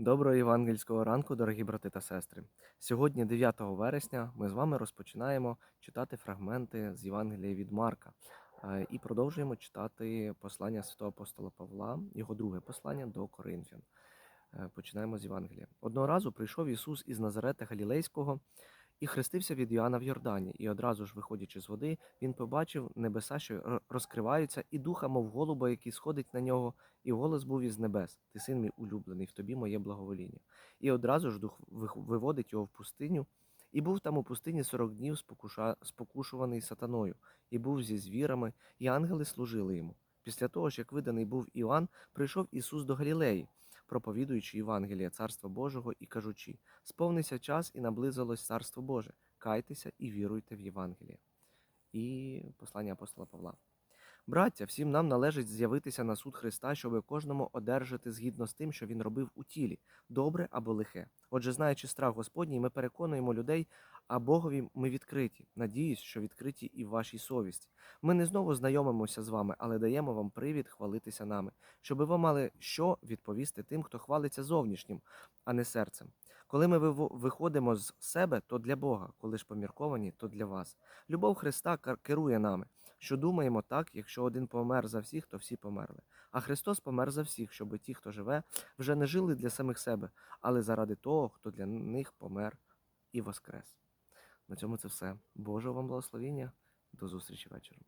Доброго євангельського ранку, дорогі брати та сестри. Сьогодні, 9 вересня, ми з вами розпочинаємо читати фрагменти з Євангелія від Марка е, і продовжуємо читати послання святого апостола Павла, його друге послання до Коринфян. Е, Починаємо з Євангелія. Одного разу прийшов Ісус із Назарета Галілейського і хрестився від Іоанна в Йордані. І одразу ж, виходячи з води, він побачив небеса, що розкриваються, і духа, мов голуба, який сходить на нього, і голос був із небес: Ти син мій улюблений, в тобі моє благовоління. І одразу ж дух виводить його в пустиню, і був там у пустині сорок днів спокуша... спокушуваний сатаною, і був зі звірами, і ангели служили йому. Після того ж, як виданий був Іоанн, прийшов Ісус до Галілеї, проповідуючи Євангелія Царства Божого і кажучи: Сповнився час і наблизилось Царство Боже. Кайтеся і віруйте в Євангеліє. І послання апостола Павла. Браття, всім нам належить з'явитися на суд Христа, щоби кожному одержати згідно з тим, що він робив у тілі, добре або лихе. Отже, знаючи страх Господній, ми переконуємо людей, а Богові ми відкриті. Надіюсь, що відкриті і в вашій совісті. Ми не знову знайомимося з вами, але даємо вам привід хвалитися нами, щоби ви мали що відповісти тим, хто хвалиться зовнішнім, а не серцем. Коли ми виходимо з себе, то для Бога, коли ж помірковані, то для вас. Любов Христа керує нами що думаємо так, якщо один помер за всіх, то всі померли. А Христос помер за всіх, щоб ті, хто живе, вже не жили для самих себе, але заради того, хто для них помер і воскрес. На цьому це все. Божого вам благословіння. До зустрічі вечором.